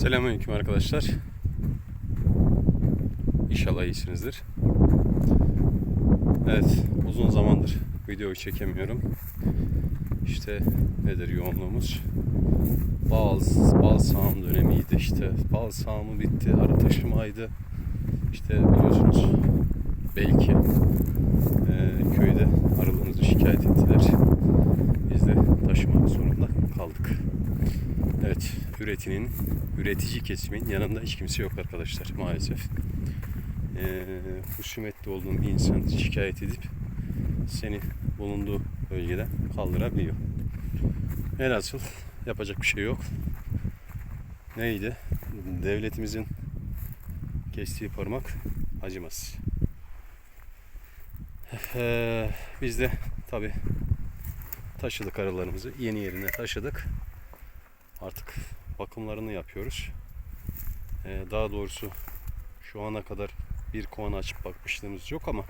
Selamünaleyküm arkadaşlar. İnşallah iyisinizdir. Evet, uzun zamandır video çekemiyorum. İşte nedir yoğunluğumuz? Bal, bal sağım dönemiydi işte. Bal sağımı bitti, arı taşımaydı. İşte biliyorsunuz belki e, köyde arılarınızı şikayet ettiler. Biz de taşımak zorunda kaldık. Evet, üretinin, üretici kesimin yanında hiç kimse yok arkadaşlar maalesef. Ee, husumetli olduğun bir insan şikayet edip seni bulunduğu bölgeden kaldırabiliyor. Velhasıl yapacak bir şey yok. Neydi? Devletimizin kestiği parmak acımaz. Ee, biz de tabi taşıdık arılarımızı. Yeni yerine taşıdık. Artık bakımlarını yapıyoruz. Ee, daha doğrusu şu ana kadar bir kovan açıp bakmışlığımız yok ama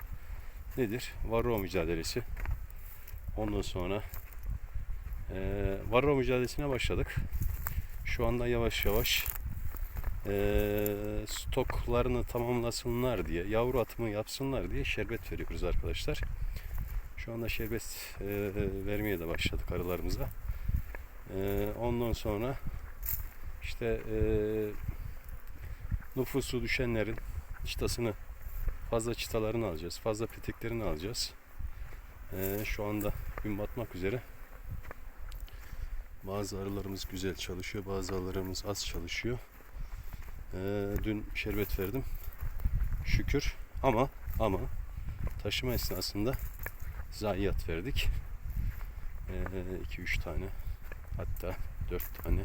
nedir? Varroa mücadelesi. Ondan sonra e, varroa mücadelesine başladık. Şu anda yavaş yavaş e, stoklarını tamamlasınlar diye, yavru atımı yapsınlar diye şerbet veriyoruz arkadaşlar. Şu anda şerbet e, vermeye de başladık arılarımıza. E, ondan sonra işte e, nüfusu düşenlerin çıtasını fazla çıtalarını alacağız. Fazla peteklerini alacağız. E, şu anda gün batmak üzere. Bazı arılarımız güzel çalışıyor. Bazı arılarımız az çalışıyor. E, dün şerbet verdim. Şükür. Ama ama taşıma esnasında zayiat verdik. 2-3 tane hatta 4 tane.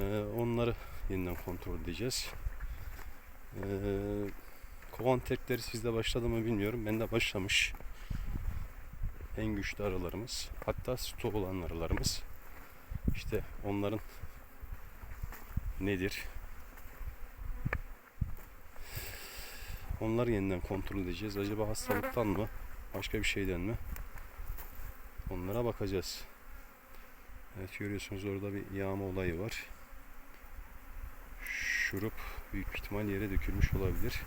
Ee, onları yeniden kontrol edeceğiz. Ee, kovan tekleri sizde başladı mı bilmiyorum. Bende başlamış. En güçlü arılarımız. Hatta stok olan arılarımız. İşte onların nedir? Onları yeniden kontrol edeceğiz. Acaba hastalıktan mı? Başka bir şeyden mi? Onlara bakacağız. Evet görüyorsunuz orada bir yağma olayı var. Şurup büyük ihtimal yere dökülmüş olabilir.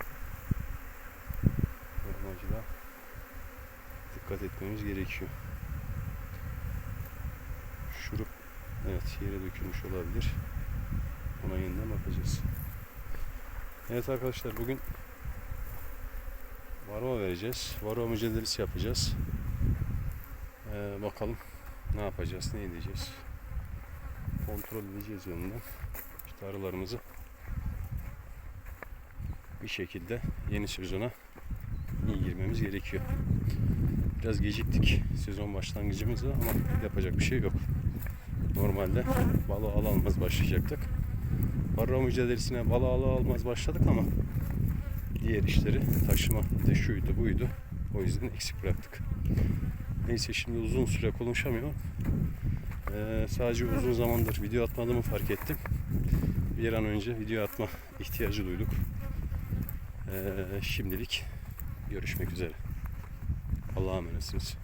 Amacıyla dikkat etmemiz gerekiyor. Şurup evet yere dökülmüş olabilir. Ona yeniden bakacağız. Evet arkadaşlar bugün varroa vereceğiz. Varroa mücadelesi yapacağız. Ee, bakalım ne yapacağız, ne edeceğiz. Kontrol edeceğiz yönünden. İşte arılarımızı bir şekilde yeni sezona iyi girmemiz gerekiyor. Biraz geciktik sezon başlangıcımızda ama yapacak bir şey yok. Normalde balı al almaz başlayacaktık. Varroa mücadelesine balı al almaz başladık ama diğer işleri taşıma de şuydu buydu. O yüzden eksik bıraktık. Neyse şimdi uzun süre konuşamıyorum. Ee, sadece uzun zamandır video atmadığımı fark ettim. Bir an önce video atma ihtiyacı duyduk. Ee, şimdilik görüşmek üzere. Allah'a emanetsiniz.